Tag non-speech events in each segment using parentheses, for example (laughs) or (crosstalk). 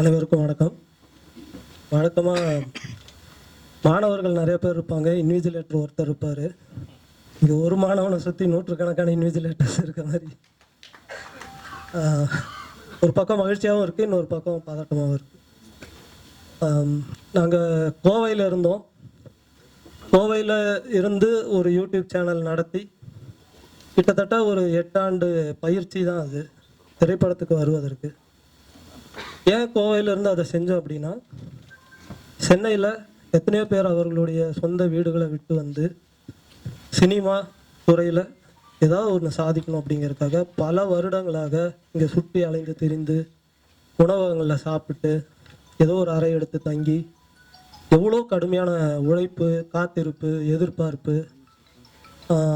அனைவருக்கும் வணக்கம். வழக்கமாக மாணவர்கள் நிறைய பேர் இருப்பாங்க. இன்விஜிலேட்டர் ஒருத்தர் இருப்பார். இங்கே ஒரு மாணவனை சுற்றி நூற்றுக்கணக்கான இன்விஜிலேட்டர்ஸ் இருக்க மாதிரி. ஒரு பக்கம் மகிழ்ச்சியாகவும் இருக்குது இன்னொரு பக்கம் பதட்டமாகவும் இருக்குது நாங்கள் கோவையில் இருந்தோம். கோவையில் இருந்து ஒரு யூடியூப் சேனல் நடத்தி கிட்டத்தட்ட ஒரு எட்டாண்டு பயிற்சி தான் அது. திரைப்படத்துக்கு வருவதற்கு. ஏன் கோவையிலேருந்து அதை செஞ்சோம் அப்படின்னா சென்னையில் எத்தனையோ பேர் அவர்களுடைய சொந்த வீடுகளை விட்டு வந்து சினிமா துறையில் ஏதாவது ஒன்று சாதிக்கணும் அப்படிங்கிறதுக்காக பல வருடங்களாக இங்கே சுற்றி அலைந்து திரிந்து உணவகங்களில் சாப்பிட்டு ஏதோ ஒரு அறை எடுத்து தங்கி எவ்வளோ கடுமையான உழைப்பு காத்திருப்பு எதிர்பார்ப்பு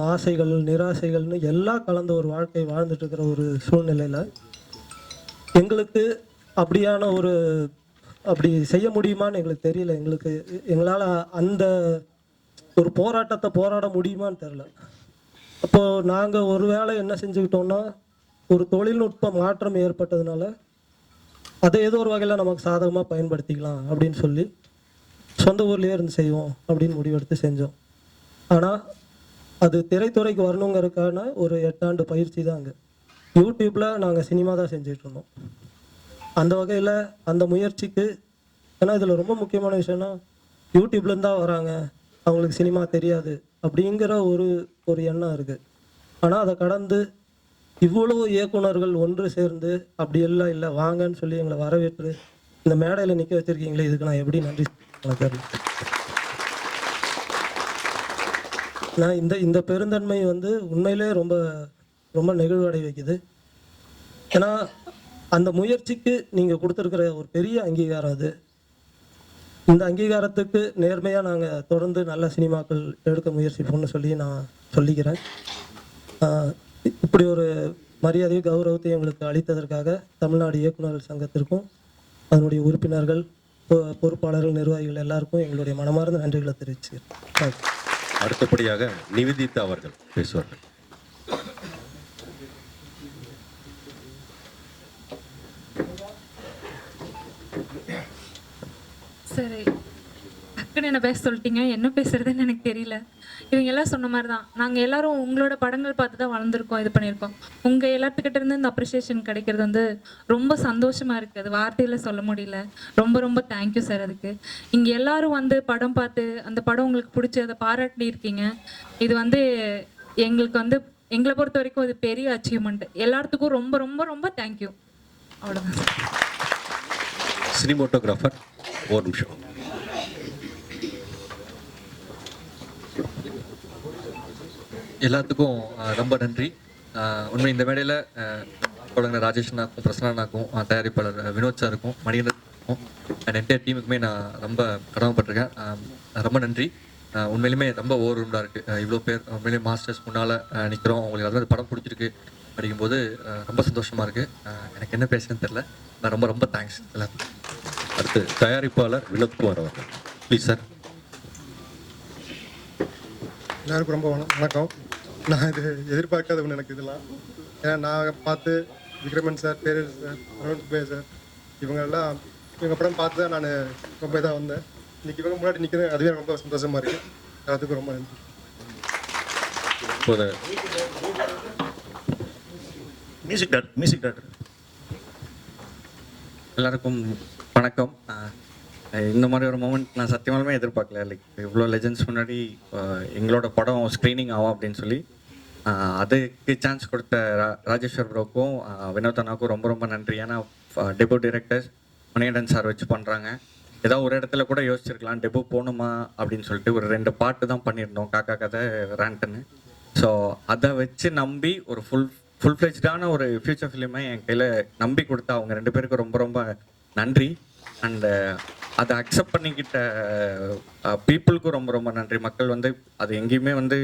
ஆசைகள் நிராசைகள்னு எல்லாம் கலந்த ஒரு வாழ்க்கை வாழ்ந்துட்டு இருக்கிற ஒரு சூழ்நிலையில் எங்களுக்கு அப்படியான ஒரு அப்படி செய்ய முடியுமான்னு எங்களுக்கு தெரியல. எங்களுக்கு எங்களால் அந்த ஒரு போராட்டத்தை போராட முடியுமான்னு தெரில அப்போது நாங்கள் ஒரு வேளை என்ன செஞ்சுக்கிட்டோம்னா ஒரு தொழில்நுட்ப மாற்றம் ஏற்பட்டதுனால அதை ஏதோ ஒரு வகையில் நமக்கு சாதகமாக பயன்படுத்திக்கலாம் அப்படின்னு சொல்லி சொந்த ஊர்லேயே இருந்து செய்வோம் அப்படின்னு முடிவெடுத்து செஞ்சோம். ஆனால் அது திரைத்துறைக்கு வரணுங்கிறதுக்கான ஒரு எட்டாண்டு பயிற்சி தான் அங்கே. யூடியூப்பில் நாங்கள் சினிமா தான் செஞ்சிட்ருந்தோம் இருந்தோம். அந்த வகையில் அந்த முயற்சிக்கு ஏன்னா இதில் ரொம்ப முக்கியமான விஷயம்னா யூடியூப்லேருந்து தான் வராங்க அவங்களுக்கு சினிமா தெரியாது அப்படிங்கிற ஒரு ஒரு எண்ணம் இருக்குது ஆனால் அதை கடந்து இவ்வளோ இயக்குனர்கள் ஒன்று சேர்ந்து அப்படி எல்லாம் இல்லை வாங்கன்னு சொல்லி எங்களை வரவேற்று இந்த மேடையில் நிற்க வச்சுருக்கீங்களே இதுக்கு நான் எப்படி நன்றி சொல்ல தெரியல நான் இந்த இந்த பெருந்தன்மை வந்து உண்மையிலே ரொம்ப ரொம்ப நெகிழ்வடை வைக்குது. ஏன்னா அந்த முயற்சிக்கு நீங்கள் கொடுத்துருக்கிற ஒரு பெரிய அங்கீகாரம் அது. இந்த அங்கீகாரத்துக்கு நேர்மையாக நாங்கள் தொடர்ந்து நல்ல சினிமாக்கள் எடுக்க முயற்சிப்போம்னு சொல்லி நான் சொல்லிக்கிறேன். இப்படி ஒரு மரியாதையும் கௌரவத்தையும் எங்களுக்கு அளித்ததற்காக தமிழ்நாடு இயக்குநர்கள் சங்கத்திற்கும் அதனுடைய உறுப்பினர்கள் பொ- பொறுப்பாளர்கள் நிர்வாகிகள் எல்லாருக்கும் எங்களுடைய மனமார்ந்த நன்றிகளை தெரிவிச்சுக்கிறேன். அடுத்தபடியாக நிவேதிதா அவர்கள் பேசுவார்கள். சரி டக்குன்னு என்ன பேச சொல்லிட்டீங்க என்ன பேசுறதுன்னு எனக்கு தெரியல. இவங்க எல்லாம் சொன்ன மாதிரி தான் நாங்கள் எல்லாரும் உங்களோட படங்கள் பார்த்து தான் வளர்ந்துருக்கோம் இது பண்ணியிருக்கோம். உங்கள் எல்லாத்துக்கிட்ட இருந்து இந்த அப்ரிசியேஷன் கிடைக்கிறது வந்து ரொம்ப சந்தோஷமா இருக்குது அது வார்த்தையில் சொல்ல முடியல. ரொம்ப ரொம்ப தேங்க்யூ சார் அதுக்கு. இங்கே எல்லாரும் வந்து படம் பார்த்து அந்த படம் உங்களுக்கு பிடிச்சி அதை பாராட்டி இருக்கீங்க இது வந்து எங்களுக்கு வந்து எங்களை பொறுத்த வரைக்கும் இது பெரிய அச்சீவ்மெண்ட் எல்லாத்துக்கும் ரொம்ப ரொம்ப ரொம்ப தேங்க்யூ அவ்வளோதான் சினிமோட்டோகிராஃபர் ஒரு நிமிஷம். எல்லாத்துக்கும் ரொம்ப நன்றி. உண்மை இந்த மேடையில் குழந்தை ராஜேஷ்னாக்கும் பிரசன்னாக்கும் தயாரிப்பாளர் வினோத் சாருக்கும் மணிகண்டனுக்கும் அண்ட் என்டையர் டீமுக்குமே நான் ரொம்ப கடமைப்பட்டிருக்கேன். ரொம்ப நன்றி. உண்மையிலுமே ரொம்ப ஓவர் ரூம்டாக இருக்குது இவ்வளோ பேர் உண்மையிலேயே மாஸ்டர்ஸ் முன்னால் நிற்கிறோம் அவங்களுக்கு அதாவது படம் பிடிச்சிருக்கு. படிக்கும்போது ரொம்ப சந்தோஷமாக இருக்குது எனக்கு என்ன பேசுறதுன்னு தெரில நான் ரொம்ப ரொம்ப தேங்க்ஸ் எல்லாத்துக்கும். அடுத்து தயாரிப்பாளர் வினோத்குமார் அவர்கள். ப்ளீஸ் சார் எல்லாருக்கும் ரொம்ப வண- வணக்கம். நான் இது எதிர்பார்க்காத ஒன்று எனக்கு இதெல்லாம். ஏன்னா நான் பார்த்து விக்ரமன் சார் பேரர் சார் அருண் சுப்பையா சார் இவங்கெல்லாம் இவங்க படம் பார்த்து தான் நான் ரொம்ப இதாக வந்தேன். இன்னைக்கு இவங்க முன்னாடி நிற்கிறது அதுவே ரொம்ப சந்தோஷமாக இருக்குது எல்லாத்துக்கும் ரொம்ப நன்றி. மியூசிக் டாக்டர் மியூசிக் டாக்டர் எல்லாருக்கும் வணக்கம். இந்த மாதிரி ஒரு மூமெண்ட் நான் சத்தியமாலுமே எதிர்பார்க்கல. லைக் இவ்வளோ லெஜெண்ட்ஸ் முன்னாடி எங்களோட படம் ஸ்க்ரீனிங் ஆகும் அப்படின்னு சொல்லி அதுக்கு சான்ஸ் கொடுத்த ரா- ராஜேஸ்வர் ப்ரோக்கும் வினோத் அண்ணாக்கும் ரொம்ப ரொம்ப நன்றி. ஏன்னா டெபு டிரெக்டர்ஸ் மணிகண்டன் சார் வச்சு பண்ணுறாங்க ஏதாவது ஒரு இடத்துல கூட யோசிச்சிருக்கலாம். டெபு போகணுமா அப்படின்னு சொல்லிட்டு ஒரு ரெண்டு பாட்டு தான் பண்ணியிருந்தோம். காக்கா கதை ரேண்ட்டுன்னு ஸோ அதை வச்சு நம்பி ஒரு ஃபுல் ஃபுல் ஃப்ளெஜ்டான ஒரு ஃபியூச்சர் ஃபிலிமை என் கையில் நம்பி கொடுத்தா அவங்க ரெண்டு பேருக்கும் ரொம்ப ரொம்ப நன்றி. அண்டு அதை அக்செப்ட் பண்ணிக்கிட்ட பீப்புளுக்கும் ரொம்ப ரொம்ப நன்றி. மக்கள் வந்து அது எங்கேயுமே வந்து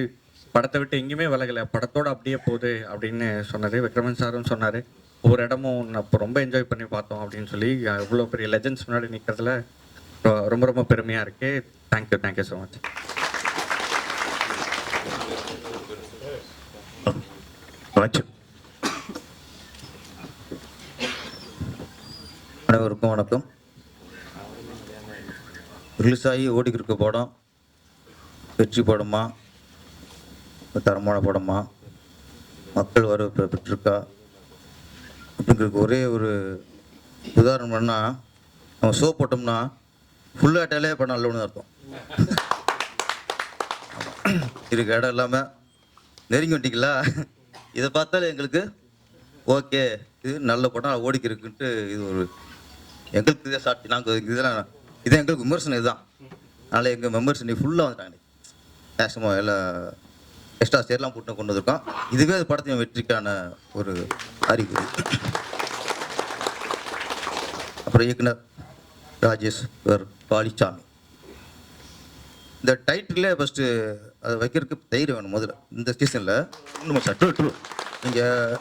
படத்தை விட்டு எங்கேயுமே விலகலை. படத்தோடு அப்படியே போகுது அப்படின்னு சொன்னார் விக்ரமன் சாரும் சொன்னார். ஒவ்வொரு இடமும் நான் இப்போ ரொம்ப என்ஜாய் பண்ணி பார்த்தோம் அப்படின்னு சொல்லி இவ்வளோ பெரிய லெஜெண்ட்ஸ் முன்னாடி நிற்கிறதுல ரொம்ப ரொம்ப பெருமையாக இருக்குது thank you thank you so much watch அனைவருக்கும் வணக்கம். ரிலீஸ் ஆகி ஓடிக்கிருக்க படம் வெற்றி படமா தரமான படமா மக்கள் வரவேற்பு பெற்றிருக்கா அப்படிங்கிறதுக்கு ஒரே ஒரு உதாரணம் பண்ணா நம்ம ஷோ போட்டோம்னா ஃபுல்லாட்டாலே படம் நல்லவனு அர்த்தம். இதுக்கு இடம் இல்லாமல் நெருங்கி வந்துட்டீங்களா? இதை பார்த்தாலே எங்களுக்கு ஓகே இது நல்ல படம் ஓடிக்கிருக்குன்ட்டு இது ஒரு எங்களுக்கு இதே சாட்டி நாங்கள் இதெல்லாம் இது எங்களுக்கு விமர்சனம் இதுதான். அதனால் எங்கள் மெம்பர்ஸ் நீ ஃபுல்லாக வந்துட்டாங்க நேசமாக எல்லாம் எக்ஸ்ட்ரா சேர்லாம் போட்டு கொண்டு வந்திருக்கோம். இதுவே அது படத்தின் வெற்றிக்கான ஒரு அறிகுறி. அப்புறம் இயக்குனர் ராஜேஷ் வர் இந்த டைட்டிலே ஃபஸ்ட்டு அதை வைக்கிறதுக்கு தைரியம் வேணும் முதல்ல. இந்த சீசனில் இன்னும் சார் நீங்கள்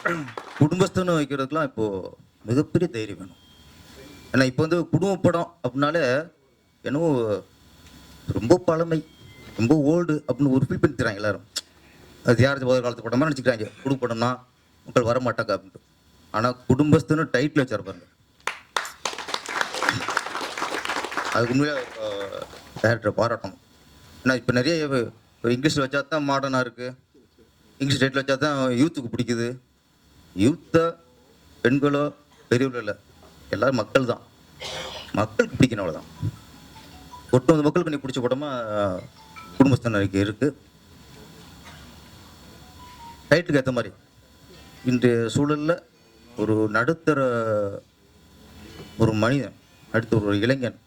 குடும்பஸ்தன்னு வைக்கிறதுக்கெலாம் இப்போது மிகப்பெரிய தைரியம் வேணும். ஏன்னா இப்போ வந்து குடும்ப படம் அப்படின்னாலே என்னவோ ரொம்ப பழமை ரொம்ப ஓல்டு அப்படின்னு ஒரு ஃபீல் பண்ணிக்கிறாங்க எல்லாரும். அது யார் ஒரு காலத்து படமாக நினச்சிக்கிறாங்க. குடும்ப படம்னா மக்கள் வர மாட்டாங்க அப்படின்ட்டு ஆனால் குடும்பஸ்துன்னு டைட்டில் வச்சார் பாருங்க. அதுக்கு உண்மையாக டேரக்டரை பாராட்டணும். ஏன்னா இப்போ நிறைய இப்போ இங்கிலீஷில் வச்சா தான் மாடர்னாக இருக்குது இங்கிலீஷ் டைட்டில் வச்சா தான் யூத்துக்கு பிடிக்குது. யூத்தை பெண்களோ பெரியவர்களோ இல்லை. எல்லாரும் மக்கள் தான் மக்களுக்கு பிடிக்கணும் அவ்வளோதான் ஒட்டுமொத்த மக்களுக்கு நீ பிடிச்ச படமாக குடும்பஸ்தனுக்கு இருக்குது டைட்டுக்கு ஏற்ற மாதிரி இன்றைய சூழலில் ஒரு நடுத்தர ஒரு மனிதன் அடுத்த ஒரு இளைஞன்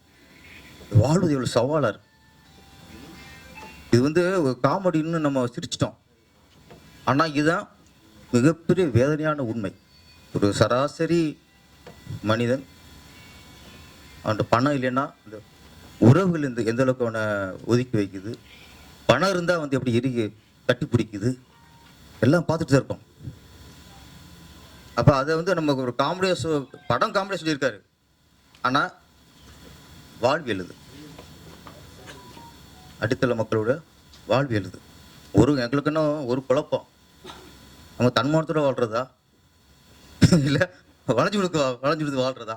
வாழ்வது எவ்வளோ சவாலாக இருக்கு. இது வந்து ஒரு காமெடின்னு நம்ம சிரிச்சிட்டோம். ஆனால் இதுதான் மிகப்பெரிய வேதனையான உண்மை. ஒரு சராசரி மனிதன். அவன்கிட்ட பணம் இல்லைன்னா இந்த உறவுகள் இந்த எந்த அளவுக்கு அவனை ஒதுக்கி வைக்குது? பணம் இருந்தால் வந்து எப்படி இறுகி கட்டி பிடிக்குது? எல்லாம் பார்த்துட்டு தான் இருக்கோம். அப்போ அதை வந்து நம்ம ஒரு காமெடியாக சொ படம் காமெடியாக சொல்லியிருக்காரு. ஆனால் வாழ்வியல் இது அடித்தள மக்களோட வாழ்வியல் இது ஒரு எங்களுக்குன்னு ஒரு குழப்பம். நம்ம தன்மானத்தோட வாழ்கிறதா இல்லை வளைஞ்சு கொடுக்க வளைஞ்சு கொடுத்து வாழ்றதா?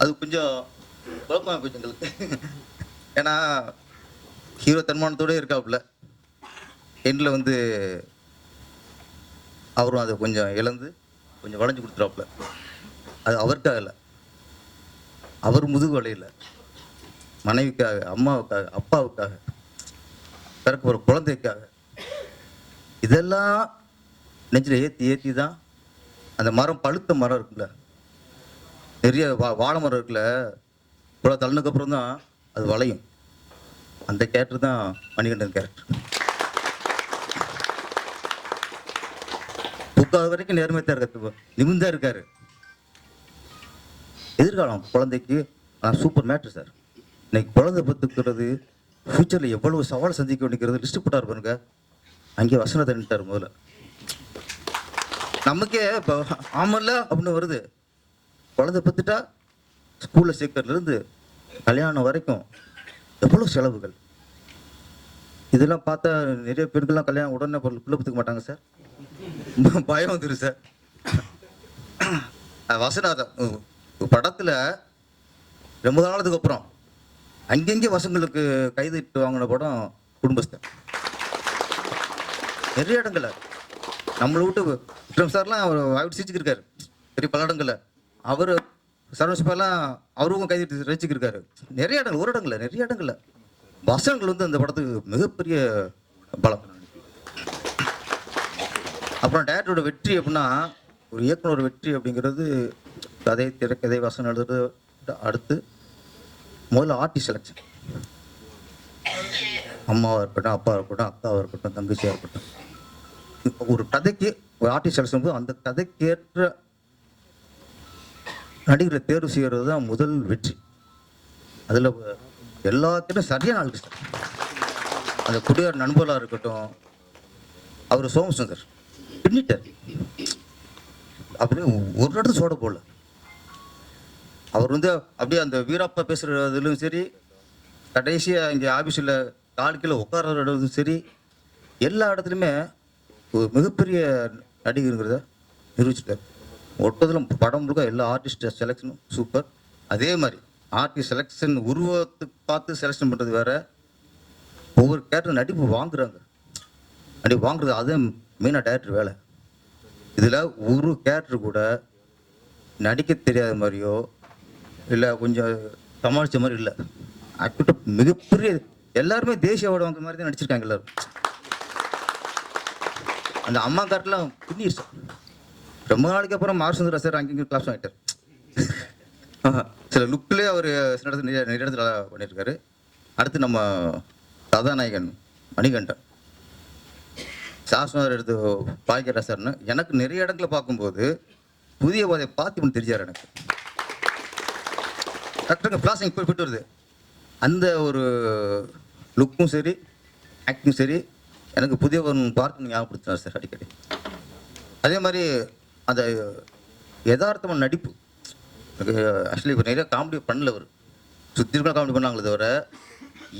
அது கொஞ்சம் குழப்பமாக போச்சு எங்களுக்கு. ஏன்னா ஹீரோ தன்மானத்தோட இருக்காப்புல. எண்டில் வந்து அவரும் அதை கொஞ்சம் இழந்து கொஞ்சம் வளைஞ்சு கொடுத்துறாப்புல அது அவருக்காக இல்லை. அவர் முதுகு வலையில் மனைவிக்காக அம்மாவுக்காக அப்பாவுக்காக பிறக்க போகிற குழந்தைக்காக. இதெல்லாம் நெஞ்சில் ஏற்றி ஏற்றி தான் அந்த மரம் பழுத்த மரம் இருக்குல்ல? நிறைய வா வாழை மரம் இருக்குல்ல? இவ்வளோ தள்ளினதுக்கப்புறம் தான் அது வளையும். அந்த கேரக்டர் தான் மணிகண்டன் கேரக்டர் முக்காவது வரைக்கும் நேர்மையாக தான் இருக்காரு. நிமிந்தா இருக்காரு. எதிர்காலம் குழந்தைக்கு நான் சூப்பர் மேட்ரு சார் இன்னைக்கு குழந்தை பத்துக்கிறது ஃப்யூச்சரில் எவ்வளவு சவால் சந்திக்க வேண்டியது லிஸ்ட் போட்டார் பாருங்க. அங்கே வசனத்தை நின்ட்டார் முதல்ல. நமக்கே இப்போ ஆமல்ல அப்படின்னு வருது. குழந்தை பத்துட்டா ஸ்கூலில் சேர்க்கறதுலேருந்து கல்யாணம் வரைக்கும் எவ்வளோ செலவுகள்? இதெல்லாம் பார்த்தா நிறைய பெண்கள்லாம் கல்யாணம் உடனே பிள்ளை பத்துக்க மாட்டாங்க சார். (laughs) பயம் வந்துடும் சார். வசனாதம். படத்தில் ரொம்ப நாளத்துக்கு அப்புறம் அங்கங்கே வசங்களுக்கு கைதிட்டு வாங்கின படம் குடும்பஸ்தன். நிறைய இடங்கள்ல. நம்மளை விட்டு விக்ரம் சார்லாம் அவர் வாய்ட்டு சிரிச்சுக்கிருக்காரு. பெரிய பல இடங்கள்ல அவர் சர்வசிப்பாலாம் அவரும் கைதிட்டு ரசிச்சுக்கிருக்காரு. நிறைய இடங்கள் ஒரு இடங்கள்ல நிறைய இடங்கள்ல. வசனங்கள் வந்து அந்த படத்துக்கு மிகப்பெரிய பலம். அப்புறம் டேரக்டரோட வெற்றி அப்படின்னா ஒரு இயக்குனர் வெற்றி அப்படிங்கிறது கதை திரைக்கதை வசனம் எழுதுறது அடுத்து முதல்ல ஆர்டிஸ்ட் செலக்ஷன் அம்மாவாக இருக்கட்டும் அப்பாவாக இருக்கட்டும் அக்காவாக இருக்கட்டும் தங்கச்சியாக இருக்கட்டும். ஒரு கதைக்கு ஒரு ஆர்டிஸ்ட் செலக்ஷன் போது அந்த கதைக்கேற்ற நடிகரை தேர்வு செய்கிறது தான் முதல் வெற்றி. அதில் எல்லாத்திலும் சரியான ஆள் சார் அந்த குடியார் நண்பர்களாக இருக்கட்டும் அவர் சோமசுந்தர் பின்னிட்டார். அப்படியே ஒரு இடத்துல சோட போடல. அவர் வந்து அப்படியே அந்த வீரப்பா பேசுகிறதுலையும் சரி கடைசியாக இங்கே ஆஃபீஸில் கால் கீழே உட்கார்றதும் சரி எல்லா இடத்துலையுமே ஒரு மிகப்பெரிய நடிகருங்கிறத நிரூபிச்சிட்டார் ஒட்டதில் படம் முழுக்க எல்லா ஆர்டிஸ்ட் செலெக்ஷனும் சூப்பர் அதே மாதிரி ஆர்டிஸ்ட் செலெக்ஷன் உருவத்தை பார்த்து செலெக்ஷன் பண்ணுறது வேற. ஒவ்வொரு கேரக்டர் நடிப்பு வாங்குறாங்க. நடிப்பு வாங்குறது அதே மெயினாக டேரக்டர் வேலை. இதில் ஒரு கேரக்டர் கூட நடிக்க தெரியாத மாதிரியோ இல்லை கொஞ்சம் சமாளித்த மாதிரி இல்லை. அக்கிட்ட மிகப்பெரிய எல்லாருமே தேசிய அவார்டு வாங்குற மாதிரி தான் நடிச்சிருக்காங்க எல்லோரும். அந்த அம்மா கார்டெலாம் பின்னிருச்சு ரொம்ப நாளைக்கு அப்புறம் மார் சுந்தரா சார் அங்கேயும் கிளாஸ் ஆகிட்டார் சில லுக்லேயே அவர் சில இடத்துல நிறைய நிறைய இடத்துல பண்ணியிருக்காரு அடுத்து நம்ம கதாநாயகன் மணிகண்டன். சாஸ்வனர் எடுத்து பாய்க்கிற சார்னு. எனக்கு நிறைய இடத்துல பார்க்கும்போது புதிய பாதையை பார்த்து தெரிஞ்சார் எனக்கு. டாக்டருங்க பிளாஸிங் போய் போயிட்டு வருது. அந்த ஒரு லுக்கும் சரி ஆக்டிங் சரி எனக்கு புதிய ஒரு பார்த்து ஞாபகப்படுத்தினார் சார் அடிக்கடி. அதே மாதிரி அந்த யதார்த்தமான நடிப்பு. ஆக்சுவலி இப்போ நிறைய காமெடி பண்ணல அவர் சுற்றி இருக்க காமெடி பண்ணாங்களே தவிர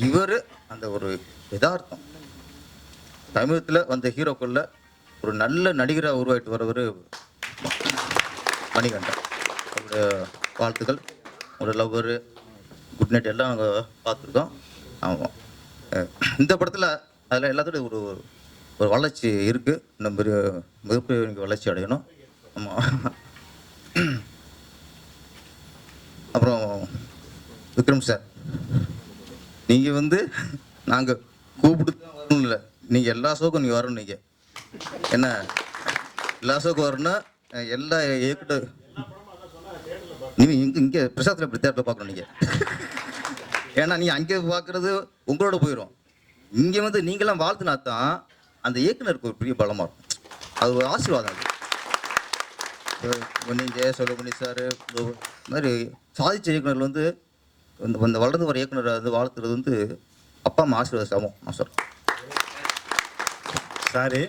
இவர் அந்த ஒரு யதார்த்தம். தமிழகத்தில் வந்த ஹீரோக்குள்ள ஒரு நல்ல நடிகராக உருவாயிட்டு வரவர் மணிகண்டன். அவருடைய வாழ்த்துக்கள். ஒரு லவ்வரு குட் நைட் எல்லாம் நாங்கள் பார்த்துருக்கோம். ஆமாம் இந்த படத்தில் அதில் எல்லாத்தோட ஒரு ஒரு வளர்ச்சி இருக்குது இன்னும் பெரிய மிகப்பெரிய வளர்ச்சி அடையணும். ஆமாம் அப்புறம் விக்ரம் சார் நீங்கள் வந்து நாங்கள் கூப்பிட்டு தான் வரணும் இல்லை நீங்கள் எல்லா ஷோக்கும் நீங்கள் வரணும் நீங்கள் என்ன? எல்லா ஷோக்கும் வரணும் எல்லா ஏக்கிட்ட நீங்கள் இங்கே இங்கே பிரசாத்தில் இப்படி தேட்டரில் பார்க்கணும் நீங்கள் ஏன்னா நீங்கள் அங்கே பார்க்குறது உங்களோட போயிடும் இங்கே வந்து நீங்களாம் வாழ்த்துனா தான் அந்த இயக்குனருக்கு ஒரு பெரிய பலமாக இருக்கும். அது ஒரு ஆசீர்வாதம் அது. நீங்கள் சொல்லமணி சார் இந்த மாதிரி சாதிச்ச இயக்குனர் வந்து இந்த இந்த வளர்ந்து வர இயக்குனரை வந்து வாழ்த்துறது வந்து அப்பா அம்மா ஆசீர்வாத சமம் நான் சொல்கிறேன் சாரி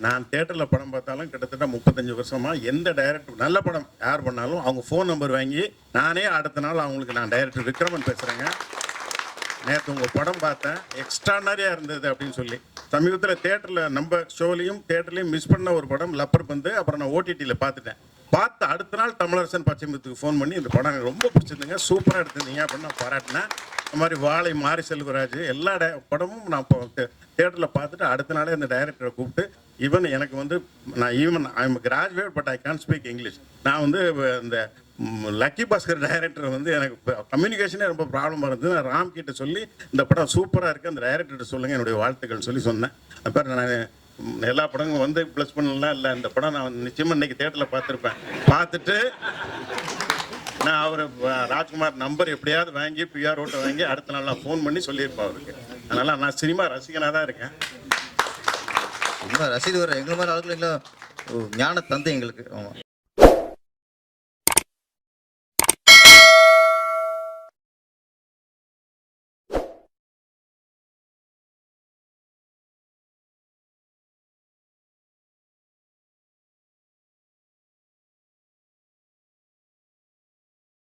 நான் தேட்டரில் படம் பார்த்தாலும் கிட்டத்தட்ட முப்பத்தஞ்சு வருஷமாக எந்த டைரக்டர் நல்ல படம் யார் பண்ணாலும் அவங்க ஃபோன் நம்பர் வாங்கி நானே அடுத்த நாள் அவங்களுக்கு நான் டைரக்டர் விக்ரமன் பேசுகிறேங்க நேற்று உங்கள் படம் பார்த்தேன். எக்ஸ்ட்ரானரியாக இருந்தது அப்படின்னு சொல்லி. சமீபத்தில் தேட்டரில் நம்ம ஷோலையும் தேட்டர்லையும் மிஸ் பண்ண ஒரு படம் லப்பர் பந்து. அப்புறம் நான் ஓடிடியில் பார்த்துட்டேன். பார்த்து அடுத்த நாள் தமிழரசன் பச்சைமுத்துக்கு ஃபோன் பண்ணி இந்த படம் எனக்கு ரொம்ப பிடிச்சிருந்துங்க. சூப்பராக எடுத்திருந்தீங்க அப்படின்னு நான் பாராட்டினேன். இந்த மாதிரி வாழை மாரி செல்வராஜ் எல்லா படமும் நான் இப்போ தேட்டரில் பார்த்துட்டு அடுத்த நாளே அந்த டைரக்டரை கூப்பிட்டு ஈவன் எனக்கு வந்து நான் even I am graduate but I can speak English நான் வந்து இந்த லக்கி பாஸ்கர் டைரக்டர் வந்து எனக்கு கம்யூனிகேஷனே ரொம்ப ப்ராப்ளமாக இருந்தது. நான் ராம் கிட்ட சொல்லி இந்த படம் சூப்பராக இருக்குது அந்த டைரக்டர்கிட்ட சொல்லுங்கள் என்னுடைய வாழ்த்துக்கள் சொல்லி சொன்னேன். அப்புறம் நான் எல்லா படங்களும் வந்து ப்ளஸ் பண்ணலாம் இல்லை இந்த படம் நான் நிச்சயமாக இன்னைக்கு தேட்டரில் பார்த்துருப்பேன். பார்த்துட்டு நான் அவர் ராஜ்குமார் நம்பர் எப்படியாவது வாங்கி பிஆர் ஓட்டை வாங்கி அடுத்த நாள் நான் ஃபோன் பண்ணி சொல்லியிருப்பேன் அவருக்கு. அதனால் நான் சினிமா ரசிகனாக தான் இருக்கேன். ரொம்ப ரசீது வர எங்களை மாதிரி ஆளுங்களுக்கு ஞான தந்தை எங்களுக்கு.